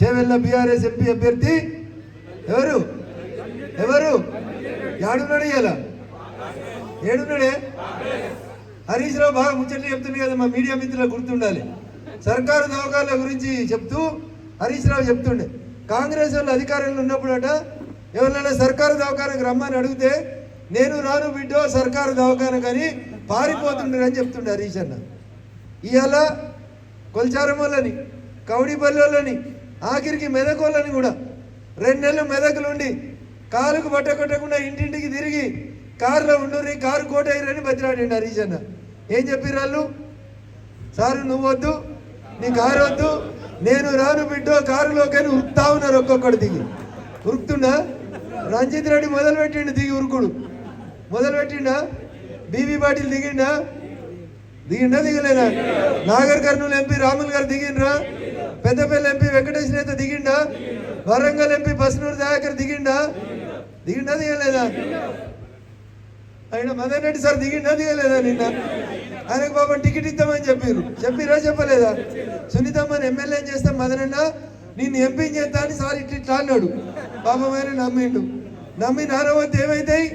Chevella BRS MP అభ్యర్థి ఎవరు? ఎవరు? ఏడున్నాడు ఇలా ఏడున్నాడే? హరీష్ రావు బాగా ముచ్చట్లు చెప్తుంది కదా మా మీడియా మిత్రులకు గుర్తుండాలి. సర్కారు దవకాల గురించి చెప్తూ హరీష్ రావు చెప్తుండే. కాంగ్రెస్ వాళ్ళు అధికారంలో ఉన్నప్పుడట ఎవరినైనా సర్కారు దవాఖానకు రమ్మని అడిగితే నేను రాను బిడ్డో సర్కారు దవాఖానకు అని పారిపోతుండని చెప్తుండే హరీష్ అన్న. ఇవాళ కౌడిపల్లి వాళ్ళని ఆఖరికి మెదకోళ్ళని కూడా. రెండు నెలలు మెదకులుండి కాలుకు బట్ట కొట్టకుండా ఇంటింటికి తిరిగి కారులో ఉండుర్రి కారు కోటయ్యని అయ్యారని బతిరాడండి హరీష్ అన్న. ఏం చెప్పిర్రు వాళ్ళు? సారు నువ్వొద్దు నీ కారు వద్దు నేను రాను బిడ్డో కారులోకని ఉరుకుతా ఉన్నారు ఒక్కొక్కడు దిగి. ఉరుకుతుండా? రంజిత్ రెడ్డి మొదలు పెట్టిండు దిగి ఉరుకుడు. మొదలు పెట్టిండా బీబీ పాటిల్ దిగిండా? దిగిండా దిగలేదా? నాగర్ కర్నూలు ఎంపీ రాములు గారు దిగిండ్రా? పెద్దపల్లి ఎంపీ వెంకటేశ్వర అయితే దిగిండా? వరంగల్ ఎంపీ బస్నూరు దయాకర్ దిగిండా? దిగిండా దిగలేదా? ఆయన మదన్ రెడ్డి సార్ దిగిండా దిగలేదా నిన్న? ఆయనకు పాపం టికెట్ ఇద్దామని చెప్పారు చెప్పిరా చెప్పలేదా? సునీతమ్మని ఎమ్మెల్యే చేస్తాం మదనన్న నిన్ను ఎంపీ చేస్తా అని సార్ ఇట్లా ఇట్లా అన్నాడు. పాపం ఆయన నమ్మిండు. నమ్మి నానవద్దు ఏమైతాయి?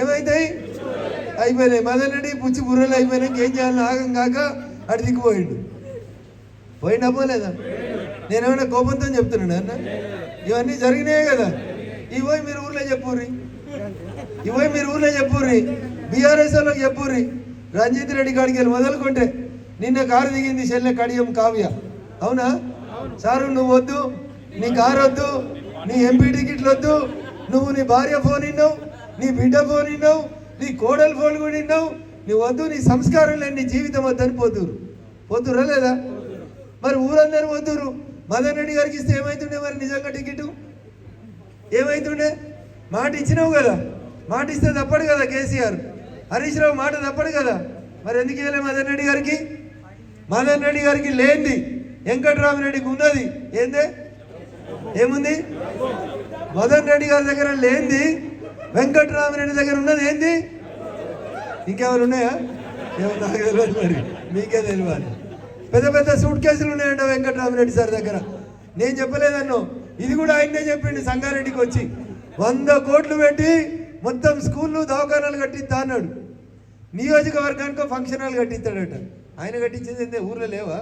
ఏమైతాయి? అయిపోయినాయి. మదన్ రెడ్డి పుచ్చి బుర్రలు అయిపోయినాక ఏం చేయాలని ఆగం కాక అటు దిక్కుపోయిండు. పోయిండా పోలేదా? నేనేమైనా కోపంతో చెప్తున్నాను అన్న? ఇవన్నీ జరిగినాయే కదా. ఇవి మీరు ఊర్లో చెప్పుర్రి. ఇవి మీరు ఊర్లో చెప్పుర్రి. బీఆర్ఎస్ వాళ్ళకి చెప్పుర్రి. రంజిత్ రెడ్డి కాడికి వెళ్ళి మొదలుకుంటే నిన్న కారు దిగింది చెల్లె కడియం కావ్య. అవునా? సారు నువ్వు వద్దు. నీ కారు వద్దు. నీ ఎంపీ టికెట్లు వద్దు. నువ్వు నీ భార్య ఫోన్ ఇన్నావు. నీ బిడ్డ ఫోన్ ఇన్నావు. నీ కోడలు ఫోన్ కూడా ఇన్నావు. నీ వద్దు. నీ సంస్కారం లేని నీ జీవితం వద్దని పోతురు పోతురా లేదా? మరి ఊరందరూ వద్దురు మదన్ రెడ్డి గారికి ఇస్తే ఏమైతుండే మరి నిజంగా టికెట్? ఏమైతుండే? మాట ఇచ్చినావు కదా. మాట ఇస్తే తప్పడు కదా కేసీఆర్. హరీష్ రావు మాట తప్పడు కదా. మరి ఎందుకు ఇవ్వలే మదన్ రెడ్డి గారికి? మదన్ రెడ్డి గారికి లేనిది. వెంకట్రామరెడ్డికి ఉన్నది. ఏందే? ఏముంది? మదన్ రెడ్డి గారి దగ్గర లేనిది. వెంకటరామరెడ్డి దగ్గర ఉన్నది ఏంది? ఇంకెవరు ఉన్నాయా? ఏమన్నా మరి. మీకే తెలియాలి పెద్ద పెద్ద సూట్ కేసులు ఉన్నాయంట వెంకటరామరెడ్డి సార్ దగ్గర. నేను చెప్పలేదన్ను. ఇది కూడా ఆయన్నే చెప్పిండు సంగారెడ్డికి వచ్చి. వంద కోట్లు పెట్టి మొత్తం స్కూళ్ళు దవాఖానాలు కట్టిస్తా అన్నాడు. నియోజకవర్గానికి ఫంక్షన్ హాల్ కట్టిస్తాడట. ఆయన కట్టించేది ఏందే? ఊర్లో లేవా?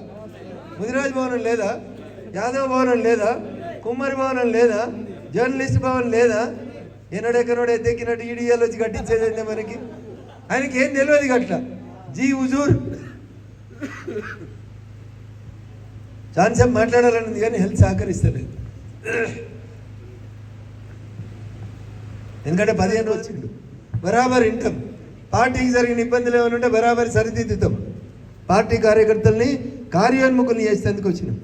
ముదిరాజ్ భవనం లేదా? యాదవ్ భవనం లేదా? కుమ్మరి భవనం లేదా? జర్నలిస్ట్ భవన్ లేదా? ఎన్నడెక్కనోడే ఎత్తెక్కినట్టు ఈడియాలు వచ్చి కట్టించేది ఏందే మనకి? ఆయనకి ఏం తెలియదు గట్ల. జీ హుజూర్. చాలాసేపు మాట్లాడాలన్నది కానీ హెల్త్ సహకరిస్తలేదు ఎందుకంటే పదిహేను వచ్చిండు బరాబర్ ఇన్కమ్ పార్టీకి జరిగిన ఇబ్బందులు ఏమైనా ఉంటే బరాబర్ సరిదిద్దుతాం. పార్టీ కార్యకర్తల్ని కార్యోన్ముఖులు చేసేందుకు వచ్చినాం.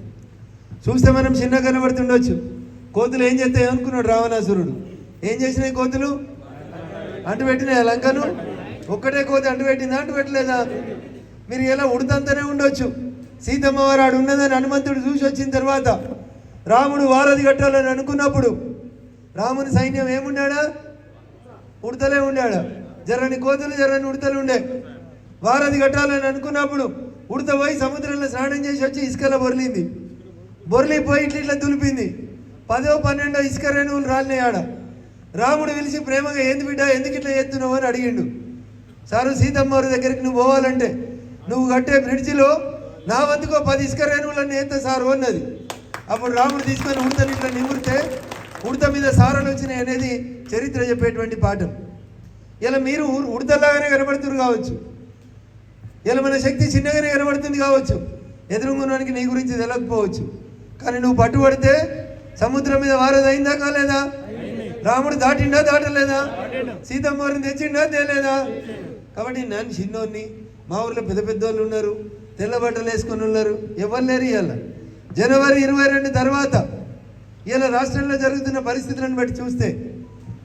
చూస్తే మనం చిన్న కనబడుతుండొచ్చు. కోతులు ఏం చేస్తాయి అనుకున్నాడు రావణాసురుడు? ఏం చేసినాయి కోతులు? అంటు పెట్టినాయి లంకను? ఒక్కటే కోతి అంటు పెట్టిందా పెట్టలేదా మీరు ఎలా ఉడతంతనే ఉండొచ్చు. సీతమ్మ వారు ఆడు ఉన్నదని హనుమంతుడు చూసి వచ్చిన తర్వాత రాముడు వారధి కట్టాలని అనుకున్నప్పుడు రాముని సైన్యం ఏమున్నాడా ఉడతలే ఉండాడా? జరని కోతులు జరని ఉడతలు ఉండే. వారధి కట్టాలని అనుకున్నప్పుడు ఉడత పోయి సముద్రంలో స్నానం చేసి వచ్చి ఇసుకలో బొర్లింది. బొర్లిపోయి ఇట్లా ఇట్లా దులిపింది. పదో పన్నెండో ఇసుక రేణువులు రాలినాయాడ ఆడ. రాముడు పిలిచి ప్రేమగా ఏంది బిడ్డ ఎందుకు ఇట్లా ఎత్తున్నావు అని అడిగిండు. సారు సీతమ్మ వారి దగ్గరికి నువ్వు పోవాలంటే నువ్వు కట్టే బ్రిడ్జిలో నా వంతుకో పది ఇసుక రేణువులన్నీ ఎత్తే సారు అన్నది. అప్పుడు రాముడు తీసుకొని ఉడతని ఇట్లా నిమురితే ఉడత మీద సారలు వచ్చినాయి అనేది చరిత్ర చెప్పేటువంటి పాఠం. ఇలా మీరు ఉడతలాగానే కనబడుతున్నారు కావచ్చు. ఇలా మన శక్తి చిన్నగానే కనబడుతుంది కావచ్చు. ఎదురుగున్నానికి నీ గురించి తెలియకపోవచ్చు కానీ నువ్వు పట్టుబడితే సముద్రం మీద వారది అయిందా కాలేదా? రాముడు దాటిండా దాటలేదా? సీతమ్మ వారిని తెచ్చిండా తేలేదా? కాబట్టి నన్ను చిన్నోన్ని మా ఊర్లో పెద్ద పెద్ద వాళ్ళు ఉన్నారు. తెల్ల బట్టలు వేసుకొని ఉన్నారు. ఎవరు లేరు ఇవాళ జనవరి ఇరవై రెండు తర్వాత ఇలా రాష్ట్రంలో జరుగుతున్న పరిస్థితులను బట్టి చూస్తే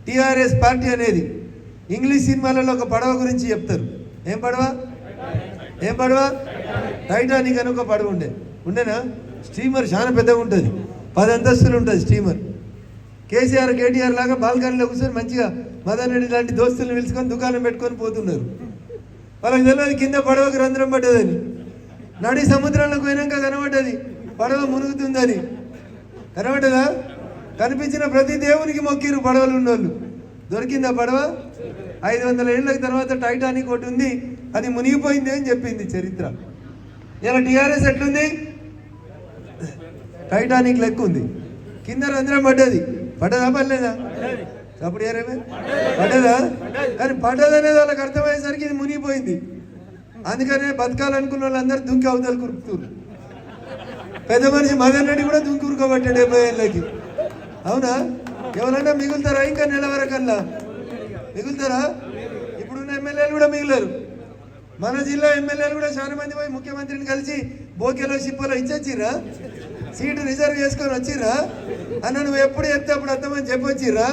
టీఆర్ఎస్ పార్టీ అనేది ఇంగ్లీష్ సినిమాలలో ఒక పడవ గురించి చెప్తారు. ఏం పడవ? ఏం పడవ? టైటానిక్ అని ఒక పడవ ఉండే. ఉండేనా? స్టీమర్ చాలా పెద్దగా ఉంటుంది. పది అంతస్తులు ఉంటుంది స్టీమర్. కేసీఆర్ కేటీఆర్ లాగా బాల్కనీలో కూర్చొని మంచిగా మదన్ రెడ్డి లాంటి దోస్తులను పిలుచుకొని దుకాణం పెట్టుకొని పోతున్నారు. వాళ్ళకి తెలియదు కింద పడవకి రంధ్రం పడ్డదని. నడి సముద్రంలోకి పోయినాక కనబడ్డది. పడవ మునుగుతుందని. కనబడదా కనిపించిన ప్రతి దేవునికి మొక్కిరు పడవలు ఉన్నోళ్ళు దొరికిందా పడవ? ఐదు వందల ఏళ్ళ తర్వాత టైటానిక్ ఒకటి ఉంది. అది మునిగిపోయింది అని చెప్పింది చరిత్ర. ఇలా టీఆర్ఎస్ ఎట్లుంది? టైటానిక్ లెక్క ఉంది. కింద రంధ్రం పడ్డది. పడ్డదా పడలేదా? అప్పుడు ఏరేమే పడ్డదా. కానీ పడ్డదనేది వాళ్ళకి అర్థమయ్యేసరికి ఇది మునిగిపోయింది. అందుకనే బతకాలనుకున్న వాళ్ళందరూ దుంకి అవతలు కురుకుతున్నారు పెద్ద మనిషి మదన్ రెడ్డి కూడా దుంకి ఉరుకోబట్టాడు డెబ్బై ఏళ్ళకి. అవునా? ఎవరైనా మిగులుతారా ఇంకా నెల వరకల్లా? మిగులుతారా? ఇప్పుడున్న ఎమ్మెల్యేలు కూడా మిగిలారు. మన జిల్లా ఎమ్మెల్యేలు కూడా చాలా మంది పోయి ముఖ్యమంత్రిని కలిసి బోకేలో షిప్పలో ఇచ్చొచ్చిరా సీటు రిజర్వ్ చేసుకొని వచ్చిర్రా? అన్న నువ్వు ఎప్పుడు చెప్తే అప్పుడు అర్థమని చెప్పొచ్చిరా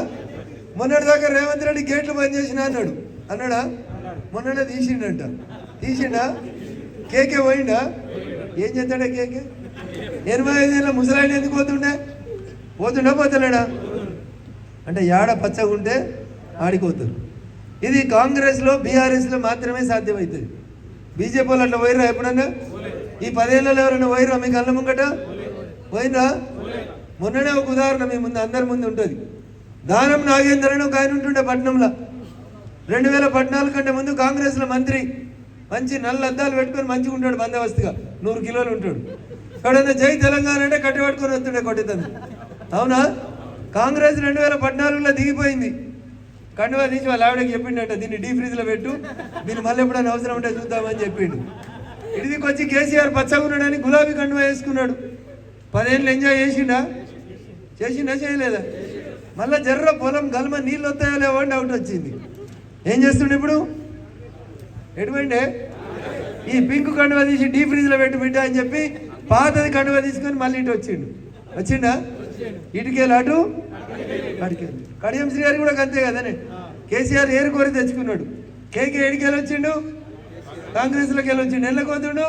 మొన్నటి దాకా రేవంత్ రెడ్డి గేట్లు బంద్ చేసిన అన్నాడు. అన్నాడా? మొన్ననే తీసిండంట. తీసిండా? కేకే పోయిండా? ఏం చేస్తాడా కేకే? ఎనభై ఐదేళ్ళ ముసలాయన ఎందుకు పోతుండే? పోతుండా పోతలేడా? అంటే యాడ పచ్చగా ఉంటే ఆడిపోతారు ఇది కాంగ్రెస్లో బీఆర్ఎస్లో మాత్రమే సాధ్యమవుతుంది బీజేపీ వాళ్ళు అట్లా పోయిరా ఎప్పుడన్నా? ఈ పదేళ్ళలో ఎవరైనా పోయిరా మీ కళ్ళ ముంగట? పోయినరా మొన్ననే ఒక ఉదాహరణ మీ ముందు అందరి ముందు ఉంటుంది. దానం నాగేందర్ అని ఒక ఆయన ఉంటుండే పట్నంలో. రెండు వేల పద్నాలుగు కంటే ముందు కాంగ్రెస్లో మంత్రి. మంచి నల్ల అద్దాలు పెట్టుకొని మంచిగా ఉంటాడు బందోబస్తుగా. నూరు కిలోలు ఉంటాడు. ఎవడన్నా జై తెలంగాణ అంటే కట్టి పట్టుకొని వస్తుండే కొట్టేతంది అవునా? కాంగ్రెస్ రెండు వేల పద్నాలుగులో దిగిపోయింది. కండువా తీసి వాళ్ళ ఆవిడకి చెప్పిండట దీన్ని డీ ఫ్రీజ్లో పెట్టు దీన్ని మళ్ళీ ఎప్పుడైనా అవసరం ఉంటే చూద్దామని చెప్పిండు. ఇడిదికి వచ్చి కేసీఆర్ పచ్చగున్నాడని గులాబీ కండువా వేసుకున్నాడు. పదేళ్ళు ఎంజాయ్ చేసిండా? చేసిండా చేయలేదా? మళ్ళీ జర్ర పొలం గల్మ నీళ్ళు వస్తాయో లేవో అని డౌట్ వచ్చింది. ఏం చేస్తుండే ఇప్పుడు? ఎటువంటి? ఈ పింక్ కండువా తీసి డీ ఫ్రిడ్జ్లో పెట్టి బిడ్డ అని చెప్పి పాతది కండువా తీసుకొని మళ్ళీ ఇటు వచ్చిండు. వచ్చిండా? ఇటుకెళ్ళి అటు అడికెళ్ళి కడియం శ్రీ గారు కూడా అంతే కదనే కేసీఆర్ ఏరు కోరి తెచ్చుకున్నాడు. కేకే ఎడికేలు వచ్చిండు కాంగ్రెస్లోకి వెళ్ళి వచ్చిండు ఎల్లకి పోతుండు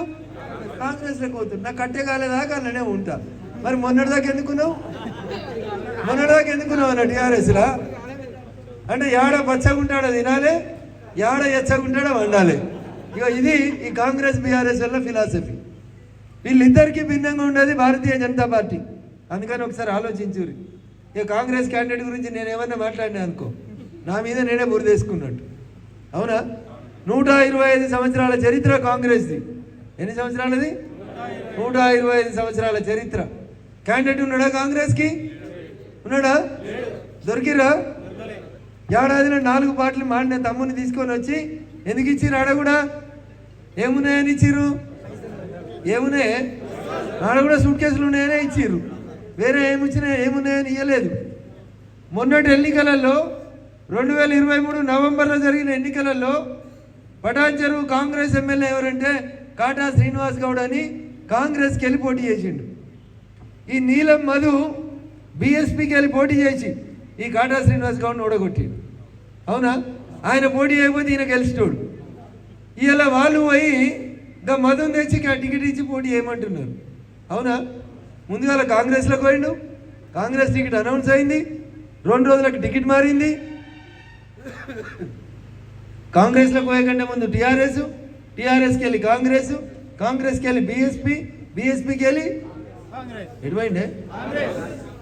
కాంగ్రెస్లోకి పోతుండు నాకు కట్టే కాలేదాకా అలానే ఉంటా. మరి మొన్నటిదాకా ఎందుకున్నావు? మొన్నటిదాకా ఎందుకున్నావు అన్న టీఆర్ఎస్లా? అంటే యాడ పచ్చగుంటాడో తినాలి? ఎవడ ఎచ్చగుంటాడో వండాలి. ఇక ఇది ఈ కాంగ్రెస్ బీఆర్ఎస్ వల్ల ఫిలాసఫీ వీళ్ళిద్దరికీ భిన్నంగా ఉండేది భారతీయ జనతా పార్టీ. అందుకని ఒకసారి ఆలోచించురి ఇక కాంగ్రెస్ క్యాండిడేట్ గురించి నేను ఏమన్నా మాట్లాడినా అనుకో నా మీద నేనే బురదేసుకున్నట్టు అవునా? నూట ఇరవై ఐదు సంవత్సరాల చరిత్ర కాంగ్రెస్ది. ఎన్ని సంవత్సరాలది? నూట ఇరవై ఐదు సంవత్సరాల చరిత్ర. క్యాండిడేట్ ఉన్నాడా కాంగ్రెస్కి? ఉన్నాడా? దొరికిరా ఏడాదిలో నాలుగు పాటలు మాడిన తమ్ముని తీసుకొని వచ్చి ఎందుకు ఇచ్చిర్రు ఆడ కూడా? ఏమున్నాయని ఇచ్చిర్రు? ఏమున్నాయి? ఆడ కూడా సూట్ కేసులు ఉన్నాయనే ఇచ్చిర్రు. వేరే ఏమిచ్చినా ఏమున్నాయని ఇవ్వలేదు మొన్నటి ఎన్నికలలో రెండు వేల ఇరవై మూడు నవంబర్లో జరిగిన ఎన్నికలలో పటాన్ కాంగ్రెస్ ఎమ్మెల్యే ఎవరంటే కాటా శ్రీనివాస్ గౌడ్ అని కాంగ్రెస్కి వెళ్ళి పోటీ చేసిండు. ఈ నీలం మధు బీఎస్పీకి వెళ్ళి పోటీ చేసి ఈ కాటా శ్రీనివాస్ గౌడ్ని ఓడగొట్టిండు. అవునా? ఆయన పోటీ చేయకపోతే ఈయన గెలిచినోడు ఇలా వాళ్ళు పోయి ఇంకా మధుని తెచ్చి టికెట్ ఇచ్చి పోటీ చేయమంటున్నారు. అవునా? ముందుగా కాంగ్రెస్లోకి పోయిండు. కాంగ్రెస్ టికెట్ అనౌన్స్ అయింది. రెండు రోజులకు టికెట్ మారింది. కాంగ్రెస్లోకి పోయే కంటే ముందు టీఆర్ఎస్ టీఆర్ఎస్కి వెళ్ళి కాంగ్రెస్ కాంగ్రెస్కి వెళ్ళి బీఎస్పీ బీఎస్పీకి వెళ్ళి ఎటువైండే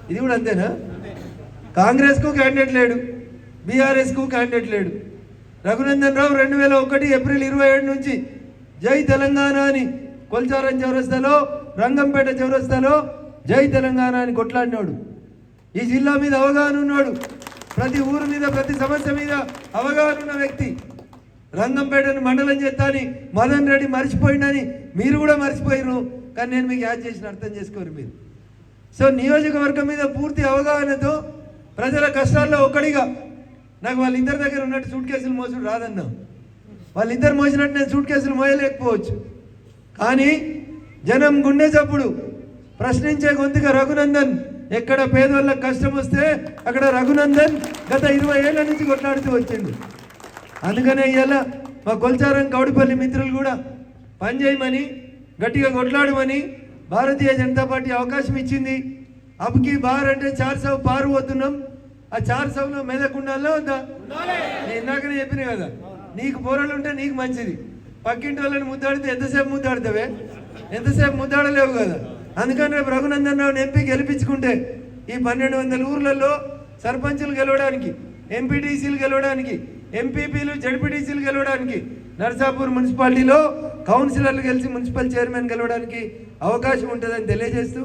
ఇది కూడా అంతేనా? కాంగ్రెస్కు క్యాండిడేట్ లేడు. బీఆర్ఎస్కు క్యాండిడేట్ లేడు. రఘునందన్ రావు రెండు వేల ఒకటి ఏప్రిల్ ఇరవై ఏడు నుంచి జై తెలంగాణ అని కొల్చారం చౌరస్తాలో రంగంపేట చౌరస్తాలో జై తెలంగాణ అని కొట్లాడినాడు. ఈ జిల్లా మీద అవగాహన ఉన్నాడు. ప్రతి ఊరు మీద ప్రతి సమస్య మీద అవగాహన ఉన్న వ్యక్తి. రంగంపేటను మండలం చేస్తాని మదన్ రెడ్డి మర్చిపోయిండని మీరు కూడా మర్చిపోయారు కానీ నేను మీకు యాడ్ చేసిన అర్థం చేసుకోరు మీరు. సో నియోజకవర్గం మీద పూర్తి అవగాహనతో ప్రజల కష్టాల్లో ఒక్కడిగా. నాకు వాళ్ళిద్దరి దగ్గర ఉన్నట్టు సూట్ కేసులు మోసుడు రాదన్నా. వాళ్ళిద్దరు మోసినట్టు నేను సూట్ కేసులు మోయలేకపోవచ్చు. కానీ జనం గుండె చప్పుడు ప్రశ్నించే గొంతుక రఘునందన్. ఎక్కడ పేదవాళ్ళకి కష్టం వస్తే అక్కడ రఘునందన్ గత ఇరవై ఏళ్ళ నుంచి కొట్లాడుతూ వచ్చింది అందుకనే ఇవాళ మా కొల్చారం కౌడిపల్లి మిత్రులు కూడా పనిచేయమని గట్టిగా కొట్లాడమని భారతీయ జనతా పార్టీ అవకాశం ఇచ్చింది. అబ్కి బార్ అంటే చార్ పారు పోతున్నాం ఆ చార్ సభలో మెదక్ కుండాల్లో వద్దా నేను ఇందాకనే చెప్పిన కదా నీకు పోరలు ఉంటే నీకు మంచిది. పక్కింటి వాళ్ళని ముద్దాడితే ఎంతసేపు ముద్దాడతావే? ఎంతసేపు ముద్దాడలేవు కదా. అందుకని రేపు రఘునందన్ రావుని ఎంపీ గెలిపించుకుంటే ఈ పన్నెండు వందల ఊర్లలో సర్పంచులు గెలవడానికి ఎంపీటీసీలు గెలవడానికి ఎంపీపీలు జడ్పీటీసీలు గెలవడానికి నర్సాపూర్ మున్సిపాలిటీలో కౌన్సిలర్లు గెలిచి మున్సిపల్ చైర్మన్ గెలవడానికి అవకాశం ఉంటుందని తెలియజేస్తూ